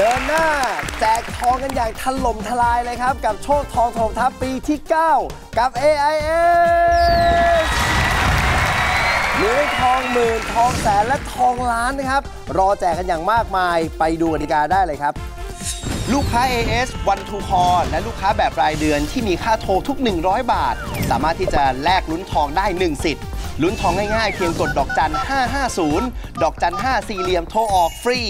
เดินหน้า แจกทองกันอย่างถล่มทลายเลยครับ กับโชคทองถล่มทัพปีที่ 9 กับ AIS มีทั้งทองหมื่นทองแสนและทองล้านนะครับ รอแจกกันอย่างมากมายไปดูกติกาได้เลยครับ ลูกค้า AS One to Call และลูกค้าแบบรายเดือนที่มีค่าโทรทุก 100 บาท สามารถที่จะแลกลุ้นทองได้ 1 สิทธิ์ลุ้นทองง่ายๆ เพียงกดดอกจัน 550 ดอกจัน 5 สี่เหลี่ยมโทรออกฟรี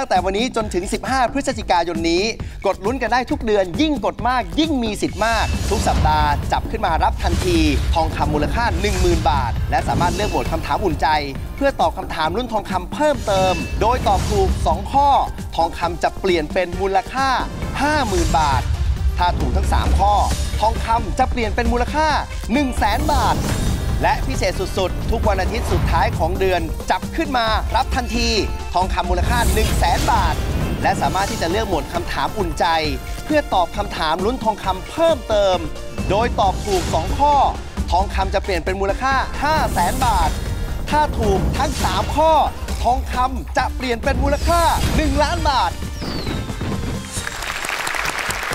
ตั้งแต่วันนี้จนถึง 15 พฤศจิกายนนี้ กดลุ้นกันได้ทุกเดือน ยิ่งกดมากยิ่งมีสิทธิ์มาก ทุกสัปดาห์จับขึ้นมารับทันที ทองคำมูลค่า 10,000 บาท และสามารถเลือกโหมดคำถามอุ่นใจ เพื่อตอบคำถามรุ่นทองคำเพิ่มเติม โดยตอบถูก 2 ข้อ ทองคำจะเปลี่ยนเป็นมูลค่า 50,000 บาท ถ้าถูกทั้ง 3 ข้อ ทองคำจะเปลี่ยนเป็นมูลค่า 1 0 0 0 0แบาท และพิเศษสุดๆ ทุกวันอาทิตย์สุดท้ายของเดือน จับขึ้นมารับทันที ทองคำมูลค่า 1 0 0 0 0แบาท และสามารถที่จะเลือกหมวดคำถามอุ่นใจ เพื่อตอบคำถามลุ้นทองคำเพิ่มเติม โดยตอบถูก 2 ข้อ ทองคำจะเปลี่ยนเป็นมูลค่า 5 0 0แสนบาท ถ้าถูกทั้ง 3 ข้อ ทองคำจะเปลี่ยนเป็นมูลค่า 1 ล้านบาท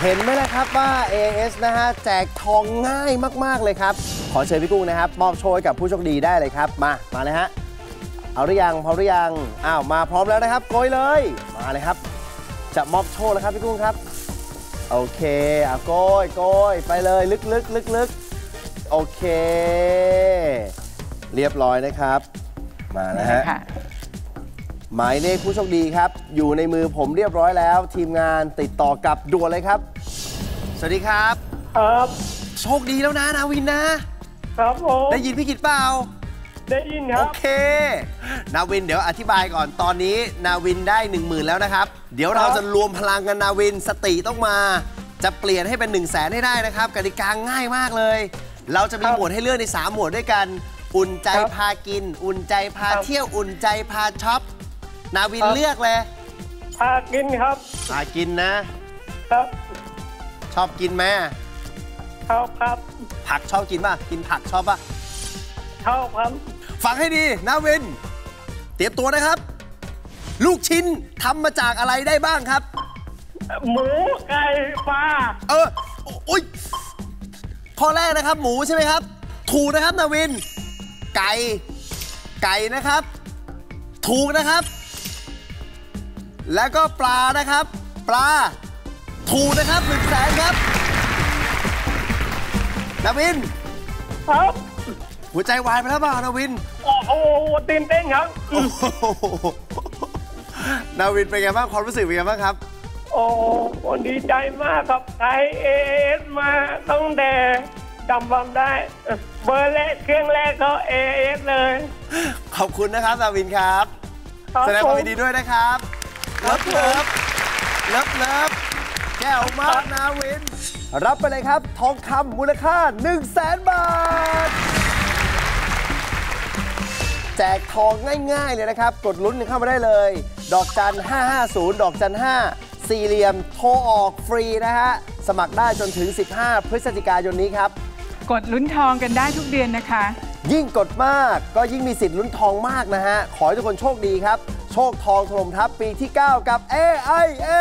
เห็นไหมนะครับว่า AS นะฮะแจกทองง่ายมาก ๆ เลยครับ อเชิญพี่กุ้งนะครับ มอบโชยกับผู้โชคดีได้เลยครับ มา มาเลยฮะ เอาหรือยังพร้อมหรือยัง อ้าว มาพร้อมแล้วนะครับ โกยเลย มาเลยครับ จะมอบโชคแล้วครับพี่กุ้งครับ โอเคอะโกยโกยไปเลย ลึกลึกลึกลึกๆโอเค เรียบร้อยนะครับ มานะฮะ ค่ะ หมายเลขผู้โชคดีครับ อยู่ในมือผมเรียบร้อยแล้ว ทีมงานติดต่อกลับด่วนเลยครับ สวัสดีครับ ครับ โชคดีแล้วนะนาวินนะ ครับผมได้ยินพี่กิตเปล่าได้ยินคโอรับเค นาวินเดี๋ยวอธิบายก่อนตอนนี้นาวินได้1 0,000แล้วนะครับ เดี๋ยวเราจะรวมพลังกันนาวินสติต้องมา จะเปลี่ยนให้เป็น1 0 0 0 0แสนให้ได้นะครับกติกาง่ายมากเลย เราจะมีครับหมวดให้เลือกใน 3 หมวดด้วยกัน อุ่นใจครับพากิน อุ่นใจพาครับเที่ยวอุ่นใจพาช็อปนาวินครับเลือกเลยพากินครับพากินนะครับ ชอบกินไหม ชอบครับ ผักชอบกินป่ะ กินผักชอบป่ะ ชอบครับ ฟังให้ดีนาวินเตรียมตัวนะครับ ลูกชิ้นทำมาจากอะไรได้บ้างครับ หมูไก่ปลา เออ โออุ้ยข้อแรกนะครับ หมูใช่ไหมครับ ถูกนะครับนาวิน ไก่ ไก่นะครับ ถูกนะครับ แล้วก็ปลานะครับ ปลา ถูกนะครับหนึ่งแสนครับ นาวิน ครับ หัวใจวายไปแล้วเปล่านาวิน โอ้โหตื่นเต้นครับโอ้โหนาวินเป็นไงบ้างความรู้สึกเป็นไงบ้างครับ โอ้โหดีใจมากครับไทยเอสมาต้องแต่จำความได้ เบอร์แรกเครื่องแรกก็เอเอสเลย ขอบคุณนะครับนาวินครับครับ แสดงความผยินดีด้วยนะครับเลิฟเลิฟเลิฟเลิฟแก้วมากนาวิน รับไปเลยครับ ทองคำมูลค่า 1 0 0 0 0แสนบาท แจกทองง่าย ๆ เลยนะครับ กดลุ้นกันเข้ามาได้เลย ดอกจัน 550 ดอกจัน 5 สี่เหลี่ยม โทรออกฟรีนะฮะ สมัครได้จนถึง 15 พฤศจิกายนนี้ครับ กดลุ้นทองกันได้ทุกเดือนนะคะ ยิ่งกดมากก็ยิ่งมีสิทธิ์ลุ้นทองมากนะฮะ ขอให้ทุกคนโชคดีครับ โชคทองถล่มทัพปีที่ 9 กับ AIA